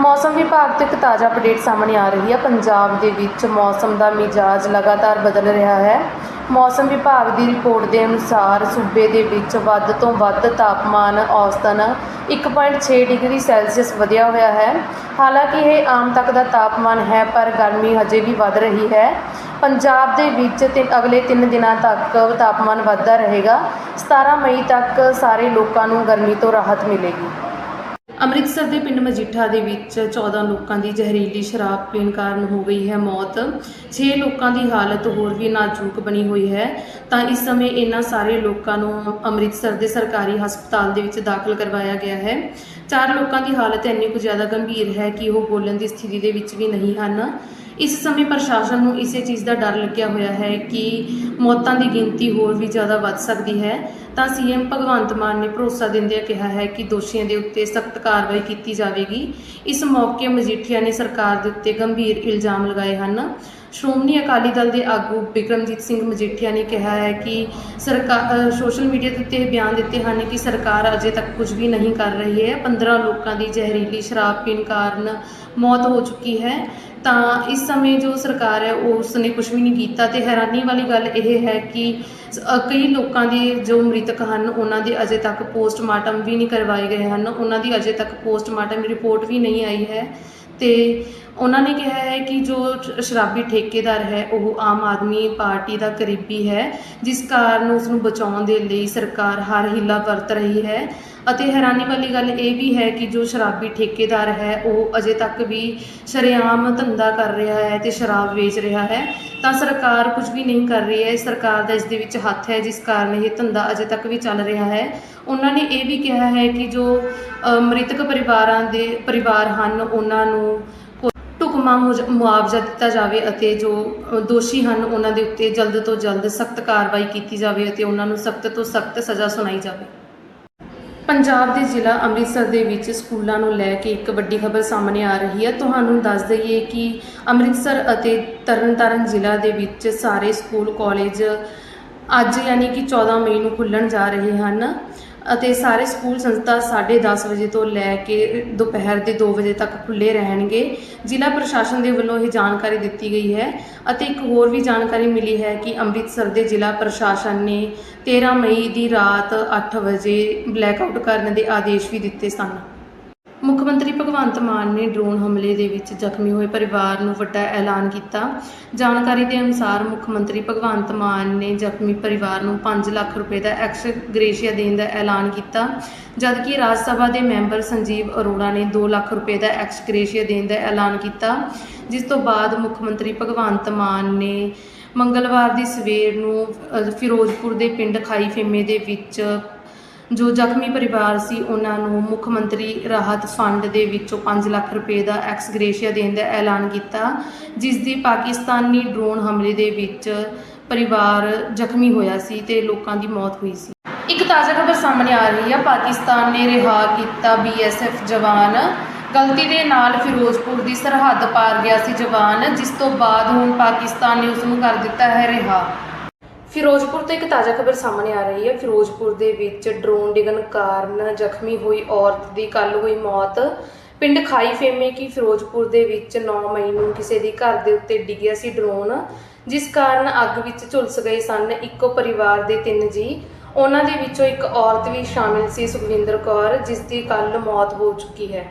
ਮੌਸਮ ਵਿਭਾਗ ਤੋਂ ਇੱਕ ਤਾਜ਼ਾ ਅਪਡੇਟ ਸਾਹਮਣੇ ਆ ਰਹੀ ਹੈ। ਪੰਜਾਬ ਦੇ ਵਿੱਚ ਮੌਸਮ ਦਾ ਮਿਜਾਜ ਲਗਾਤਾਰ ਬਦਲ ਰਿਹਾ ਹੈ। ਮੌਸਮ ਵਿਭਾਗ ਦੀ ਰਿਪੋਰਟ ਦੇ ਅਨੁਸਾਰ ਸੂਬੇ ਦੇ ਵਿੱਚ ਵੱਧ ਤੋਂ ਵੱਧ ਤਾਪਮਾਨ ਔਸਤਨ 1.6 ਡਿਗਰੀ ਸੈਲਸੀਅਸ ਵਧਿਆ ਹੋਇਆ ਹੈ। ਹਾਲਾਂਕਿ ਇਹ ਆਮ ਤੱਕ ਦਾ ਤਾਪਮਾਨ ਹੈ, ਪਰ ਗਰਮੀ ਹਜੇ ਵੀ ਵੱਧ ਰਹੀ ਹੈ। ਪੰਜਾਬ ਦੇ ਵਿੱਚ ਤੇ ਅਗਲੇ 3 ਦਿਨਾਂ ਤੱਕ ਤਾਪਮਾਨ ਵਧਦਾ ਰਹੇਗਾ। 17 ਮਈ ਤੱਕ ਸਾਰੇ ਲੋਕਾਂ ਨੂੰ ਗਰਮੀ ਤੋਂ ਰਾਹਤ ਮਿਲੇਗੀ। ਅੰਮ੍ਰਿਤਸਰ ਦੇ ਪਿੰਡ ਮਜੀਠਾ ਦੇ ਵਿੱਚ 14 ਲੋਕਾਂ ਦੀ ਜ਼ਹਿਰੀਲੀ ਸ਼ਰਾਬ ਪੀਣ ਕਾਰਨ ਹੋ ਗਈ ਹੈ ਮੌਤ। 6 ਲੋਕਾਂ ਦੀ ਹਾਲਤ ਹੋਰ ਵੀ ਨਾਜ਼ੁਕ ਬਣੀ ਹੋਈ ਹੈ। ਤਾਂ ਇਸ ਸਮੇਂ ਇਹਨਾਂ ਸਾਰੇ ਲੋਕਾਂ ਨੂੰ ਅੰਮ੍ਰਿਤਸਰ ਦੇ ਸਰਕਾਰੀ ਹਸਪਤਾਲ ਦੇ ਵਿੱਚ ਦਾਖਲ ਕਰਵਾਇਆ ਗਿਆ ਹੈ। ਚਾਰ ਲੋਕਾਂ ਦੀ ਹਾਲਤ ਇੰਨੀ ਕੁ ਜ਼ਿਆਦਾ ਗੰਭੀਰ ਹੈ ਕਿ ਉਹ ਬੋਲਣ ਦੀ ਸਥਿਤੀ ਦੇ ਵਿੱਚ ਵੀ ਨਹੀਂ ਹਨ। ਇਸ ਸਮੇਂ ਪ੍ਰਸ਼ਾਸਨ ਨੂੰ ਇਸੇ ਚੀਜ਼ ਦਾ ਡਰ ਲੱਗਿਆ ਹੋਇਆ ਹੈ ਕਿ ਮੌਤਾਂ ਦੀ ਗਿਣਤੀ ਹੋਰ ਵੀ ਜ਼ਿਆਦਾ ਵੱਧ ਸਕਦੀ ਹੈ। ਤਾਂ ਸੀਐਮ ਭਗਵੰਤ ਮਾਨ ਨੇ ਭਰੋਸਾ ਦਿੰਦਿਆਂ ਕਿਹਾ ਹੈ ਕਿ ਦੋਸ਼ੀਆਂ ਦੇ ਉੱਤੇ ਸਖਤ ਕਾਰਵਾਈ ਕੀਤੀ ਜਾਵੇਗੀ। ਇਸ ਮੌਕੇ ਮਜੀਠੀਆ ਨੇ ਸਰਕਾਰ ਦੇ ਉੱਤੇ ਗੰਭੀਰ ਇਲਜ਼ਾਮ ਲਗਾਏ ਹਨ। ਸ਼੍ਰੋਮਣੀ ਅਕਾਲੀ ਦਲ ਦੇ ਆਗੂ ਬਿਕਰਮਜੀਤ ਸਿੰਘ ਮਜੀਠੀਆ ਨੇ ਕਿਹਾ ਹੈ ਕਿ ਸਰਕਾਰ ਸੋਸ਼ਲ ਮੀਡੀਆ ਦੇ ਉੱਤੇ ਇਹ ਬਿਆਨ ਦਿੱਤੇ ਹਨ ਕਿ ਸਰਕਾਰ ਅਜੇ ਤੱਕ ਕੁਝ ਵੀ ਨਹੀਂ ਕਰ ਰਹੀ ਹੈ। 15 ਲੋਕਾਂ ਦੀ ਜ਼ਹਿਰੀਲੀ ਸ਼ਰਾਬ ਪੀਣ ਕਾਰਨ ਮੌਤ ਹੋ ਚੁੱਕੀ ਹੈ। ਤਾਂ ਇਸ ਸਮੇਂ ਜੋ ਸਰਕਾਰ ਹੈ ਉਸ ਨੇ ਕੁਝ ਵੀ ਨਹੀਂ ਕੀਤਾ ਤੇ ਹੈਰਾਨੀ ਵਾਲੀ ਗੱਲ ਇਹ ਹੈ ਕਿ ਕਈ ਲੋਕਾਂ ਦੇ ਜੋ ਮ੍ਰਿਤਕ ਹਨ, ਉਹਨਾਂ ਦੇ ਅਜੇ ਤੱਕ ਪੋਸਟਮਾਰਟਮ ਵੀ ਨਹੀਂ ਕਰਵਾਏ ਗਏ ਹਨ। ਉਹਨਾਂ ਦੀ ਅਜੇ ਤੱਕ ਪੋਸਟਮਾਰਟਮ ਰਿਪੋਰਟ ਵੀ ਨਹੀਂ ਆਈ ਹੈ ਤੇ ਉਹਨਾਂ ਨੇ ਕਿਹਾ ਹੈ ਕਿ ਜੋ ਸ਼ਰਾਬੀ ਠੇਕੇਦਾਰ ਹੈ, ਉਹ ਆਮ ਆਦਮੀ ਪਾਰਟੀ ਦਾ ਕਰੀਬੀ ਹੈ, ਜਿਸ ਕਾਰਨ ਉਸ ਨੂੰ ਬਚਾਉਣ ਦੇ ਲਈ ਸਰਕਾਰ ਹਰ ਹਿੱਲਾ ਵਰਤ ਰਹੀ ਹੈ। ਅਤੇ ਹੈਰਾਨੀ ਵਾਲੀ ਗੱਲ ਇਹ ਵੀ ਹੈ ਕਿ ਜੋ ਸ਼ਰਾਬੀ ਠੇਕੇਦਾਰ ਹੈ, ਉਹ ਅਜੇ ਤੱਕ ਵੀ ਸ਼ਰੇਆਮ ਧੰਦਾ ਕਰ ਰਿਹਾ ਹੈ ਤੇ ਸ਼ਰਾਬ ਵੇਚ ਰਿਹਾ ਹੈ। ਤਾਂ ਸਰਕਾਰ ਕੁਝ ਵੀ ਨਹੀਂ ਕਰ ਰਹੀ ਹੈ। ਸਰਕਾਰ ਦਾ ਇਸ ਦੇ ਵਿੱਚ ਹੱਥ ਹੈ, ਜਿਸ ਕਾਰਨ ਇਹ ਧੰਦਾ ਅਜੇ ਤੱਕ ਵੀ ਚੱਲ ਰਿਹਾ ਹੈ। ਉਹਨਾਂ ਨੇ ਇਹ ਵੀ ਕਿਹਾ ਹੈ ਕਿ ਜੋ ਮ੍ਰਿਤਕ ਪਰਿਵਾਰਾਂ ਦੇ ਪਰਿਵਾਰ ਹਨ, ਉਹਨਾਂ ਨੂੰ ਕੋ- ਢੁਕਵਾਂ ਮੁਆਵਜ਼ਾ ਦਿੱਤਾ ਜਾਵੇ ਅਤੇ ਜੋ ਦੋਸ਼ੀ ਹਨ, ਉਹਨਾਂ ਦੇ ਉੱਤੇ ਜਲਦ ਤੋਂ ਜਲਦ ਸਖਤ ਕਾਰਵਾਈ ਕੀਤੀ ਜਾਵੇ ਅਤੇ ਉਹਨਾਂ ਨੂੰ ਸਖਤ ਤੋਂ ਸਖਤ ਸਜ਼ਾ ਸੁਣਾਈ ਜਾਵੇ। ਪੰਜਾਬ ਦੇ ਜ਼ਿਲ੍ਹਾ ਅੰਮ੍ਰਿਤਸਰ ਦੇ ਵਿੱਚ ਸਕੂਲਾਂ ਨੂੰ ਲੈ ਕੇ ਇੱਕ ਵੱਡੀ ਖਬਰ ਸਾਹਮਣੇ ਆ ਰਹੀ ਹੈ। ਤੁਹਾਨੂੰ ਦੱਸ ਦਈਏ ਕਿ ਅੰਮ੍ਰਿਤਸਰ ਅਤੇ ਤਰਨਤਾਰਨ ਜ਼ਿਲ੍ਹਾ ਦੇ ਵਿੱਚ ਸਾਰੇ ਸਕੂਲ, ਕਾਲਜ ਅੱਜ ਯਾਨੀ ਕਿ 14 ਮਈ ਨੂੰ ਖੁੱਲਣ ਜਾ ਰਹੇ ਹਨ ਅਤੇ ਸਾਰੇ ਸਕੂਲ ਸੰਸਥਾ 10:30 ਵਜੇ ਤੋਂ ਲੈ ਕੇ ਦੁਪਹਿਰ ਦੇ 2 ਵਜੇ ਤੱਕ ਖੁੱਲੇ ਰਹਿਣਗੇ। ਜ਼ਿਲ੍ਹਾ ਪ੍ਰਸ਼ਾਸਨ ਦੇ ਵੱਲੋਂ ਇਹ ਜਾਣਕਾਰੀ ਦਿੱਤੀ ਗਈ ਹੈ ਅਤੇ ਇੱਕ ਹੋਰ ਵੀ ਜਾਣਕਾਰੀ ਮਿਲੀ ਹੈ ਕਿ ਅੰਮ੍ਰਿਤਸਰ ਦੇ ਜ਼ਿਲ੍ਹਾ ਪ੍ਰਸ਼ਾਸਨ ਨੇ 13 ਮਈ ਦੀ ਰਾਤ 8 ਵਜੇ ਬਲੈਕਆਊਟ ਕਰਨ ਦੇ ਆਦੇਸ਼ ਵੀ ਦਿੱਤੇ ਸਨ। ਮੁੱਖ ਮੰਤਰੀ ਭਗਵੰਤ ਮਾਨ ਨੇ ਡਰੋਨ ਹਮਲੇ ਦੇ ਵਿੱਚ ਜ਼ਖਮੀ ਹੋਏ ਪਰਿਵਾਰ ਨੂੰ ਵੱਡਾ ਐਲਾਨ ਕੀਤਾ। ਜਾਣਕਾਰੀ ਦੇ ਅਨੁਸਾਰ ਮੁੱਖ ਮੰਤਰੀ ਭਗਵੰਤ ਮਾਨ ਨੇ ਜ਼ਖਮੀ ਪਰਿਵਾਰ ਨੂੰ 5 ਲੱਖ ਰੁਪਏ ਦਾ ਐਕਸ ਗ੍ਰੇਸ਼ੀਆ ਦੇਣ ਦਾ ਐਲਾਨ ਕੀਤਾ, ਜਦਕਿ ਰਾਜ ਸਭਾ ਦੇ ਮੈਂਬਰ ਸੰਜੀਵ ਅਰੋੜਾ ਨੇ 2 ਲੱਖ ਰੁਪਏ ਦਾ ਐਕਸ ਗ੍ਰੇਸ਼ੀਆ ਦੇਣ ਦਾ ਐਲਾਨ ਕੀਤਾ, ਜਿਸ ਤੋਂ ਬਾਅਦ ਮੁੱਖ ਮੰਤਰੀ ਭਗਵੰਤ ਮਾਨ ਨੇ ਮੰਗਲਵਾਰ ਦੀ ਸਵੇਰ ਨੂੰ ਫਿਰੋਜ਼ਪੁਰ ਦੇ ਪਿੰਡ ਖਾਈ ਫੇਮੇ ਦੇ ਵਿੱਚ ਜੋ ਜ਼ਖਮੀ ਪਰਿਵਾਰ ਸੀ, ਉਹਨਾਂ ਨੂੰ ਮੁੱਖ ਮੰਤਰੀ ਰਾਹਤ ਫੰਡ ਦੇ ਵਿੱਚੋਂ 5 ਲੱਖ ਰੁਪਏ ਦਾ ਐਕਸ ਗ੍ਰੇਸ਼ੀਆ ਦੇਣ ਦਾ ਐਲਾਨ ਕੀਤਾ, ਜਿਸ ਦੀ ਪਾਕਿਸਤਾਨੀ ਡਰੋਨ ਹਮਲੇ ਦੇ ਵਿੱਚ ਪਰਿਵਾਰ ਜ਼ਖਮੀ ਹੋਇਆ ਸੀ ਤੇ ਲੋਕਾਂ ਦੀ ਮੌਤ ਹੋਈ ਸੀ। ਇੱਕ ਤਾਜ਼ਾ ਖਬਰ ਸਾਹਮਣੇ ਆ ਰਹੀ ਹੈ ਪਾਕਿਸਤਾਨ ਨੇ ਰਿਹਾ ਕੀਤਾ ਬੀਐਸਐਫ ਜਵਾਨ। ਗਲਤੀ ਦੇ ਨਾਲ ਫਿਰੋਜ਼ਪੁਰ ਦੀ ਸਰਹੱਦ ਪਾਰ ਗਿਆ ਸੀ ਜਵਾਨ, ਜਿਸ ਤੋਂ ਬਾਅਦ ਹੁਣ ਪਾਕਿਸਤਾਨ ਨੇ ਉਸ ਨੂੰ ਕਰ ਦਿੱਤਾ ਹੈ ਰਿਹਾ। ਫਿਰੋਜ਼ਪੁਰ ਤੋਂ ਇੱਕ ਤਾਜ਼ਾ ਖਬਰ ਸਾਹਮਣੇ ਆ ਰਹੀ ਹੈ। ਫਿਰੋਜ਼ਪੁਰ ਦੇ ਵਿੱਚ ਡਰੋਨ ਡਿੱਗਣ ਕਾਰਨ ਜ਼ਖਮੀ ਹੋਈ ਔਰਤ ਦੀ ਕੱਲ ਹੋਈ ਮੌਤ। ਪਿੰਡ ਖਾਈ ਫੇਮੇ ਕੀ ਫਿਰੋਜ਼ਪੁਰ ਦੇ ਵਿੱਚ 9 ਮਈ ਨੂੰ ਕਿਸੇ ਦੀ ਘਰ ਦੇ ਉੱਤੇ ਡਿੱਗਿਆ ਸੀ ਡਰੋਨ, ਜਿਸ ਕਾਰਨ ਅੱਗ ਵਿੱਚ ਝੁਲਸ ਗਏ ਸਨ। ਇੱਕੋ ਪਰਿਵਾਰ ਦੇ ਤਿੰਨ ਜੀ, ਉਹਨਾਂ ਦੇ ਵਿੱਚੋਂ ਇੱਕ ਔਰਤ ਵੀ ਸ਼ਾਮਿਲ ਸੀ, ਸੁਖਵਿੰਦਰ ਕੌਰ, ਜਿਸ ਦੀ ਕੱਲ ਮੌਤ ਹੋ ਚੁੱਕੀ ਹੈ।